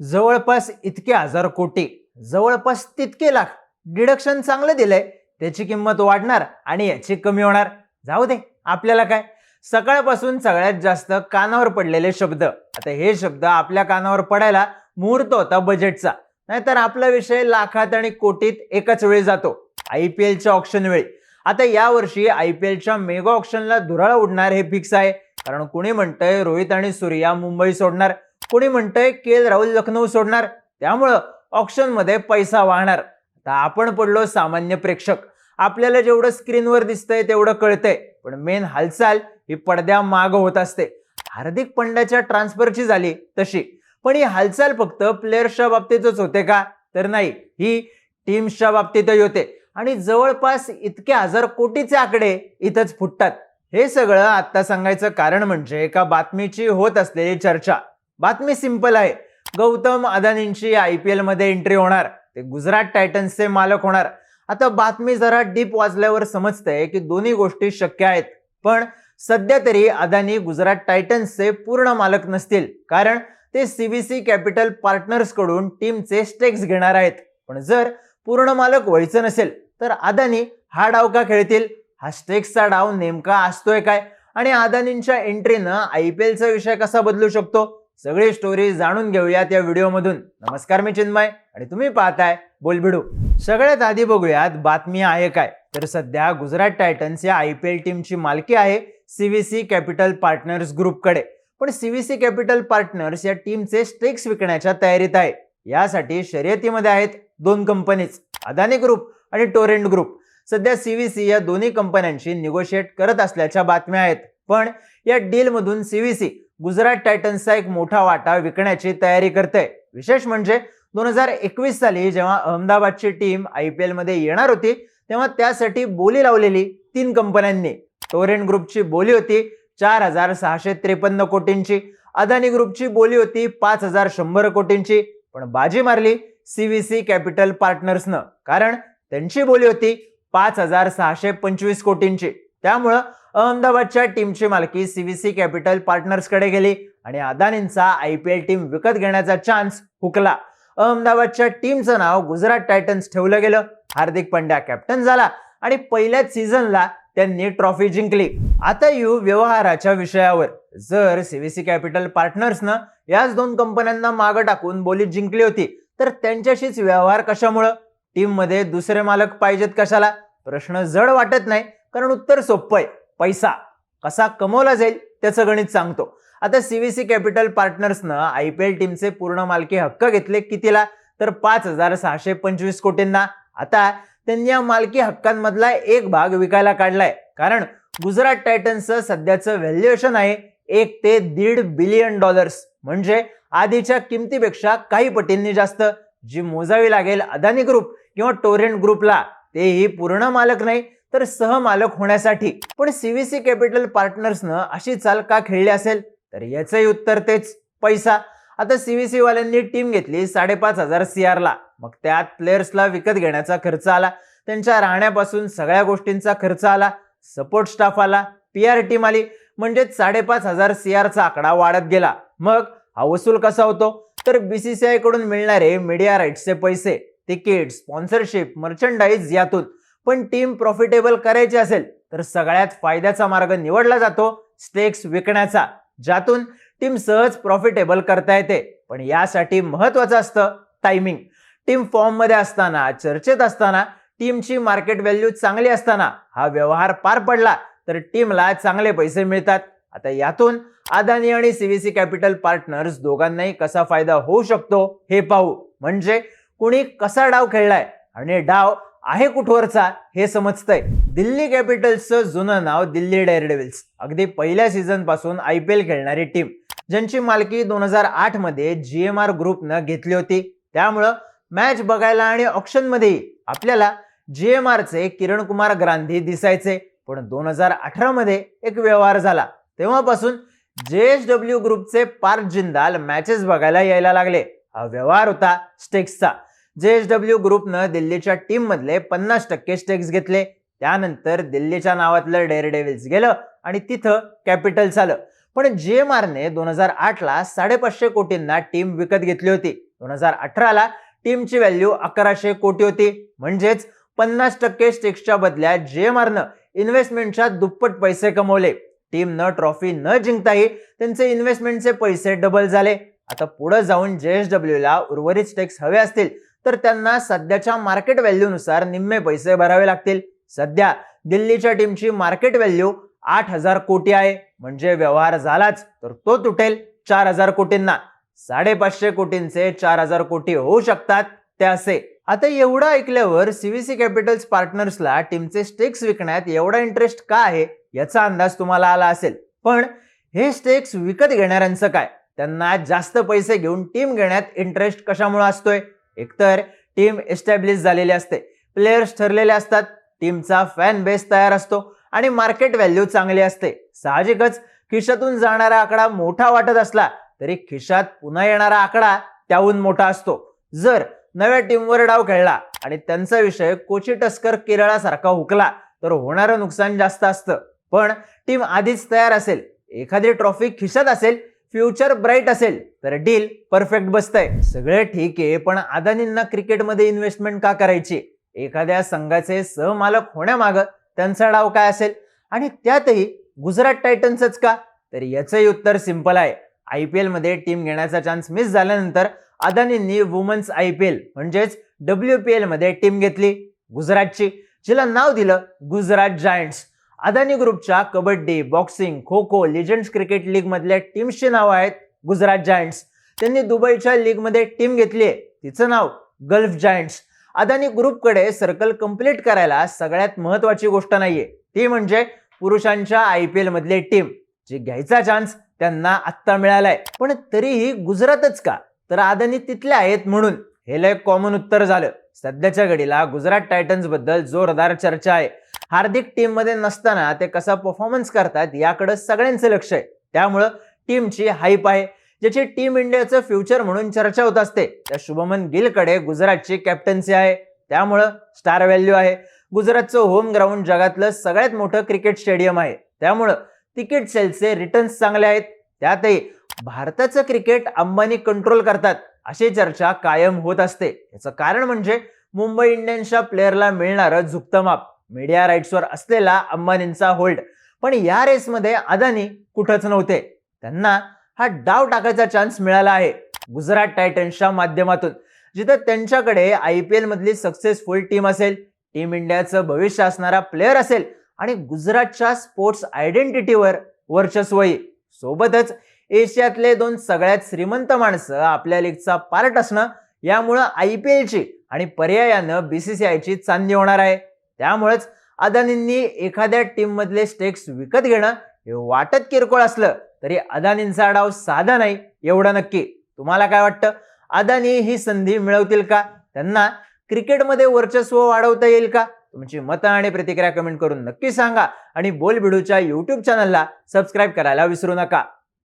जवळपास इतके हजार कोटी जवळपास तितके लाख डिडक्शन चांगलं दिलंय. त्याची किंमत वाढणार आणि याची कमी होणार. जाऊ दे आपल्याला काय? सकाळपासून सगळ्यात जास्त कानावर पडलेले शब्द. आता हे शब्द आपल्या कानावर पडायला मुहूर्त होता बजेटचा नाहीतर आपला विषय लाखात आणि कोटीत एकाच वेळी जातो. आय पी एलच्या ऑप्शन वेळी. आता यावर्षी आय पी एलच्या मेगा ऑप्शनला धुराळ उडणार हे फिक्स आहे. कारण कुणी म्हणतंय रोहित आणि सूर्या मुंबई सोडणार? कोणी म्हणतंय के एल राहुल लखनौ सोडणार? त्यामुळं ऑप्शनमध्ये पैसा वाहणार. आता आपण पडलो सामान्य प्रेक्षक. आपल्याला जेवढं स्क्रीनवर दिसतंय तेवढं कळतंय. पण मेन हालचाल ही पडद्या माग होत असते. हार्दिक पंड्याच्या ट्रान्सफरची झाली तशी. पण ही हालचाल फक्त प्लेयर्सच्या बाबतीतच होते का? तर नाही ही टीम्सच्या बाबतीतही होते. आणि जवळपास इतके हजार कोटीचे आकडे इथंच फुटतात. हे सगळं आता सांगायचं कारण म्हणजे एका बातमीची होत असलेली चर्चा. बातमी सिंपल आहे. गौतम अदानींची आय पी एलमध्ये एंट्री होणार. ते गुजरात टायटन्सचे मालक होणार. आता बातमी जरा डीप वाजल्यावर समजतंय की दोन्ही गोष्टी शक्य आहेत. पण सध्या तरी अदानी गुजरात टायटन्सचे पूर्ण मालक नसतील. कारण ते सीबीसी कॅपिटल पार्टनर्सकडून टीमचे स्टेक्स घेणार आहेत. पण जर पूर्ण मालक व्हायचं नसेल तर अदानी हा डाव का खेळतील. हा स्टेक्सचा डाव नेमका असतोय काय? आणि अदानींच्या एंट्रीनं आय पी एलचा विषय कसा बदलू शकतो? सगळी स्टोरी जाणून घेऊयात या व्हिडिओमधून. नमस्कार मी चिन्मय आणि तुम्ही पाहताय बोलबिडू. सगळ्यात आधी बघूयात बातमी आहे काय? तर सध्या गुजरात टायटन्स या आय पी एल टीमची मालकी आहे सीव्हीसी कॅपिटल पार्टनर्स ग्रुपकडे. पण सीव्हीसी कॅपिटल पार्टनर्स या टीमचे स्टेक्स विकण्याच्या तयारीत आहे. यासाठी शर्यतीमध्ये आहेत दोन कंपनीज अदानी ग्रुप आणि टोरेंट ग्रुप. सध्या सीव्हीसी या दोन्ही कंपन्यांशी निगोशिएट करत असल्याच्या बातम्या आहेत. पण या डीलमधून सीव्हीसी गुजरात टायटन्सचा एक मोठा वाटा विकण्याची तयारी करते विशेष म्हणजे दोन हजार एकवीस साली जेव्हा अहमदाबादची टीम आय पी एलमध्ये येणार होती तेव्हा त्यासाठी बोली लावलेली तीन कंपन्यांनी. टोरेंट ग्रुपची बोली होती चार हजार सहाशे त्रेपन्न कोटींची. अदानी ग्रुपची बोली होती पाच हजार शंभर कोटींची. पण बाजी मारली सीव्हीसी कॅपिटल पार्टनर्सनं कारण त्यांची बोली होती पाच हजार सहाशे पंचवीस कोटींची. त्यामुळं अहमदाबादच्या टीमची मालकी सीव्हीसी कॅपिटल पार्टनर्सकडे गेली आणि अदानींचा आय पी एल टीम विकत घेण्याचा चान्स हुकला. अहमदाबादच्या टीमचं नाव गुजरात टायटन्स ठेवलं गेलं. हार्दिक पंड्या कॅप्टन झाला आणि पहिल्याच सीझनला त्यांनी ट्रॉफी जिंकली. आता येऊ व्यवहाराच्या विषयावर. जर सीव्हीसी कॅपिटल पार्टनर्सनं याच दोन कंपन्यांना मागं टाकून बोली जिंकली होती तर त्यांच्याशीच व्यवहार कशामुळं? टीममध्ये दुसरे मालक पाहिजेत कशाला? प्रश्न जड वाटत नाही. कारण उत्तर सोपं आहे. पैसा कसा कमवला जाईल त्याचं गणित सांगतो. आता सीव्हीसी कॅपिटल पार्टनर्सनं आय पी एल टीमचे पूर्ण मालकी हक्क घेतले कितीला? तर पाच हजार सहाशे पंचवीस कोटींना. आता त्यांनी या मालकी हक्कांमधला एक भाग विकायला काढलाय. कारण गुजरात टायटन्सचं सध्याचं व्हॅल्युएशन आहे एक ते दीड बिलियन डॉलर्स म्हणजे आधीच्या किमतीपेक्षा काही पटींनी जास्त. जी मोजावी लागेल अदानी ग्रुप किंवा टोरेंट ग्रुपला तेही पूर्ण मालक नाही. तर सहमालक होण्यासाठी. पण सीव्हीसी कॅपिटल पार्टनर्सनं अशी चाल का खेळली असेल? तर याचंही उत्तर तेच पैसा. आता सीव्हीसी वाल्यांनी टीम घेतली साडेपाच हजार सी आरला मग त्यात प्लेयर्सला विकत घेण्याचा खर्च आला. त्यांच्या राहण्यापासून सगळ्या गोष्टींचा खर्च आला. सपोर्ट स्टाफ आला. पी आर टीम आली. म्हणजेच साडेपाच हजार सी आरचा आकडा वाढत गेला. मग हा वसूल कसा होतो? तर बीसीसीआयकडून मिळणारे मीडिया राईट्सचे पैसे तिकीट स्पॉन्सरशिप मर्चंडाईज यातून पण टीम प्रॉफिटेबल करायची असेल तर सगळ्यात फायद्याचा मार्ग निवडला जातो स्टेक्स विकण्याचा ज्यातून टीम सहज प्रॉफिटेबल करता येते. पण यासाठी महत्वाचं असतं टायमिंग टीम फॉर्ममध्ये असताना चर्चेत असताना टीमची मार्केट व्हॅल्यू चांगली असताना हा व्यवहार पार पडला तर टीमला चांगले पैसे मिळतात. आता यातून अदानी आणि सीव्हीसी कॅपिटल पार्टनर्स दोघांनाही कसा फायदा होऊ शकतो हे पाहू. म्हणजे कुणी कसा डाव खेळलाय आणि डाव आहे कुठवरचा हे समजतंय. दिल्ली कॅपिटल्सचं जुनं नाव दिल्ली डेअरडेव्हिल्स. अगदी पहिल्या सीझनपासून आय पी एल खेळणारी टीम ज्यांची मालकी दोन हजार आठमध्ये आर ग्रुपनं घेतली होती. त्यामुळं मॅच बघायला आणि ऑप्शन मध्येही आपल्याला आरचे किरण कुमार गांधी दिसायचे. पण दोन हजार अठरा मध्ये एक व्यवहार झाला. तेव्हापासून जे एस डब्ल्यू ग्रुपचे पार्थ जिंदाल मॅचेस बघायला यायला लागले. हा व्यवहार होता स्टेक्सचा जे एस डब्ल्यू ग्रुपनं दिल्लीच्या टीममधले पन्नास टक्के स्टेक्स घेतले. त्यानंतर दिल्लीच्या नावातलं डेअरडेव्हिल्स गेलं आणि तिथं कॅपिटल्स आलं. पण जे एम आरने दोन हजार आठला साडेपाचशे कोटींना टीम विकत घेतली होती. दोन हजार अठराला टीमची व्हॅल्यू अकराशे कोटी होती. म्हणजेच पन्नास टक्के स्टेक्सच्या बदल्यात मारनं इन्व्हेस्टमेंटच्या दुप्पट पैसे कमवले. टीमनं ट्रॉफी न जिंकताही त्यांचे इन्व्हेस्टमेंटचे पैसे डबल झाले. आता पुढे जाऊन जे एस डब्ल्यूला उर्वरित स्टेक्स हवे असतील तर त्यांना सध्याच्या मार्केट व्हॅल्यूनुसार निम्मे पैसे भरावे लागतील. सध्या दिल्लीच्या टीमची मार्केट व्हॅल्यू आठ हजार कोटी आहे. म्हणजे व्यवहार झालाच तर तो तुटेल चार हजार कोटींना. साडेपाचशे कोटींचे चार हजार कोटी होऊ शकतात ते असे. आता एवढं ऐकल्यावर सीव्हीसी कॅपिटल्स पार्टनर्सला टीमचे स्टेक्स विकण्यात एवढा इंटरेस्ट का आहे याचा अंदाज तुम्हाला आला असेल. पण हे स्टेक्स विकत घेणाऱ्यांचं काय? त्यांना जास्त पैसे घेऊन टीम घेण्यात इंटरेस्ट कशामुळे असतोय? एकतर टीम एस्टॅब्लिश झालेली असते. प्लेयर्स ठरलेले असतात. टीमचा फॅन बेस तयार असतो आणि मार्केट व्हॅल्यू चांगली असते. साहजिकच खिशातून जाणारा आकडा मोठा वाटत असला तरी खिशात पुन्हा येणारा आकडा त्याहून मोठा असतो. जर नव्या टीमवर डाव खेळला आणि त्यांचा विषय कोची टस्कर केरळासारखा हुकला तर होणारं नुकसान जास्त असतं. पण टीम आधीच तयार असेल एखादी ट्रॉफी खिशात असेल फ्युचर ब्राईट असेल तर डील परफेक्ट बसतंय. सगळे ठीक आहे पण अदानींना क्रिकेटमध्ये इन्व्हेस्टमेंट का करायची? एखाद्या संघाचे सहमालक होण्यामागं त्यांचा डाव काय असेल? आणि त्यातही गुजरात टायटन्सच का? तर याचंही उत्तर सिंपल आहे. आय पी एलमध्ये टीम घेण्याचा चान्स मिस झाल्यानंतर अदानींनी वुमन्स आय पी एल म्हणजेच डब्ल्यू पी एलमध्ये टीम घेतली. गुजरातची जिला नाव दिलं गुजरात जायंट्स. अदानी ग्रुपच्या kabaddi boxing kho kho legends cricket league मधल्या टीम्सची नावं आहेत गुजरात जायंट्स त्यांनी दुबईच्या लीगमध्ये टीम घेतली आहे. तिचं नाव गल्फ जायंट्स अदानी ग्रुपकडे सर्कल कंप्लीट करायला सगळ्यात महत्वाची गोष्ट नाहीये. ती म्हणजे पुरुषांच्या आय पी एल मधली टीम जी घ्यायचा चान्स त्यांना आत्ता मिळालाय. पण तरीही गुजरातच का? तर अदानी तिथले आहेत म्हणून. हे लय कॉमन उत्तर झालं. सध्याच्या घडीला गुजरात टायटन्सबद्दल जोरदार चर्चा आहे. हार्दिक टीममध्ये नसताना ते कसा परफॉर्मन्स करतात याकडे सगळ्यांचं लक्ष आहे. त्यामुळं टीमची हाईप आहे. ज्याची टीम इंडियाचं फ्युचर म्हणून चर्चा होत असते. त्या शुभमन गिलकडे गुजरातची कॅप्टन्सी आहे. त्यामुळं स्टार व्हॅल्यू आहे. गुजरातचं होम ग्राउंड जगातलं सगळ्यात मोठं क्रिकेट स्टेडियम आहे. त्यामुळं तिकीट सेलचे रिटर्न्स चांगले आहेत. त्यातही भारताचं क्रिकेट अंबानी कंट्रोल करतात अशी चर्चा कायम होत असते. याचं कारण म्हणजे मुंबई इंडियन्सच्या प्लेअरला मिळणारं झुकतं माप. मीडिया राईट्सवर असलेला अंबानींचा होल्ड पण या रेसमध्ये अदानी कुठंच नव्हते. त्यांना हा डाव टाकायचा चान्स मिळाला आहे. गुजरात टायटन्सच्या माध्यमातून. जिथं त्यांच्याकडे आय पी एल मधली सक्सेसफुल टीम असेल टीम इंडियाचं भविष्य असणारा प्लेअर असेल आणि गुजरातच्या स्पोर्ट्स आयडेंटिटीवर वर्चस्व येईल सोबतच एशियातले दोन सगळ्यात श्रीमंत माणसं आपल्या लीगचा पार्ट असणं यामुळं आय पी एलची आणि पर्यायानं बीसीसीआयची चांदी होणार आहे. त्यामुळेच अदानींनी एखाद्या टीममधले स्टेक्स विकत घेणं हे वाटत किरकोळ असलं तरी अदानींचा डाव साधा नाही एवढं नक्की. तुम्हाला काय वाटतं? अदानी ही संधी मिळवतील का? त्यांना क्रिकेटमध्ये वर्चस्व वाढवता येईल का? तुमची मतं आणि प्रतिक्रिया कमेंट करून नक्की सांगा आणि बोलबिडूच्या यूट्यूब चॅनलला सबस्क्राईब करायला विसरू नका.